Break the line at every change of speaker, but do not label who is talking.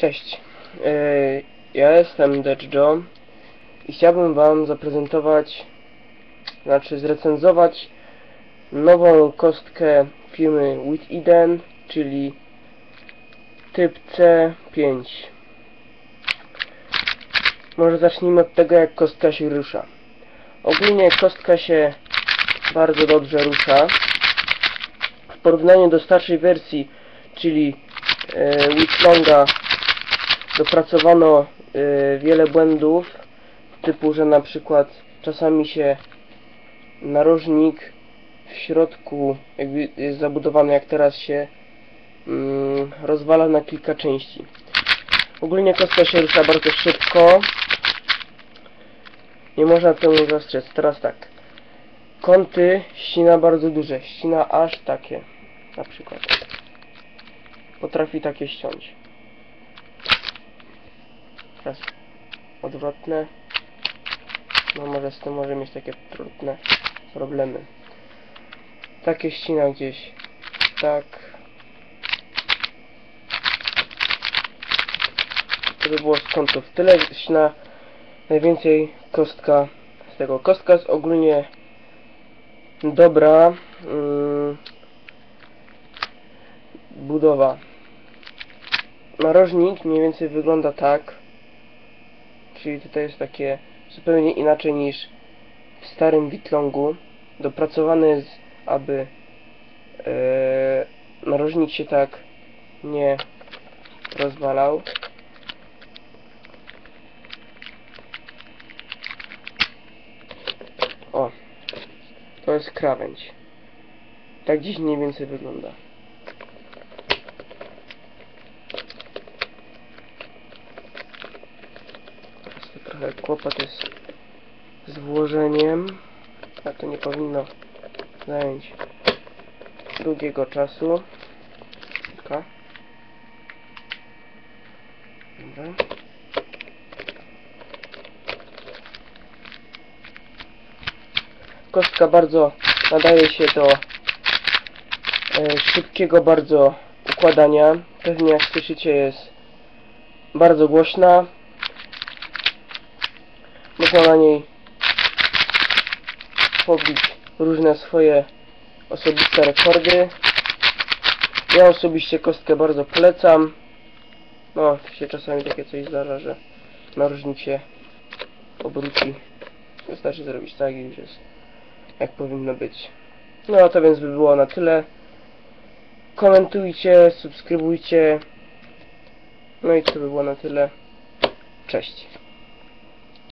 Cześć, e, ja jestem Dodgejo i chciałbym Wam zaprezentować, znaczy zrecenzować nową kostkę firmy With Eden, czyli typ C5. Może zacznijmy od tego, jak kostka się rusza. Ogólnie kostka się bardzo dobrze rusza. W porównaniu do starszej wersji, czyli e, Withlonga dopracowano y, wiele błędów, typu, że na przykład czasami się narożnik w środku jakby jest zabudowany, jak teraz się mm, rozwala na kilka części. Ogólnie kostka się rusza bardzo szybko. Nie można temu zastrzec. Teraz tak. Kąty ścina bardzo duże. Ścina aż takie. Na przykład. Potrafi takie ściąć. Teraz odwrotne. No może z tym może mieć takie trudne problemy. Takie ścina gdzieś. Tak. To by było z kątów. Tyle ścina najwięcej kostka z tego. Kostka jest ogólnie dobra. Mm, budowa. Narożnik mniej więcej wygląda tak. Czyli tutaj jest takie zupełnie inaczej niż w starym Witlongu. Dopracowany jest, aby e, narożnik się tak nie rozwalał. O, to jest krawędź. Tak dziś mniej więcej wygląda. Trochę kłopot jest z włożeniem, a to nie powinno zająć długiego czasu. Dobra. Kostka bardzo nadaje się do e, szybkiego bardzo układania. Pewnie jak słyszycie jest bardzo głośna. Można na niej pobić różne swoje osobiste rekordy. Ja osobiście kostkę bardzo polecam. No, się czasami takie coś zdarza, że narożnik się obróci. Wystarczy zrobić tak i już jest jak powinno być. No to więc by było na tyle. Komentujcie, subskrybujcie. No i to by było na tyle. Cześć.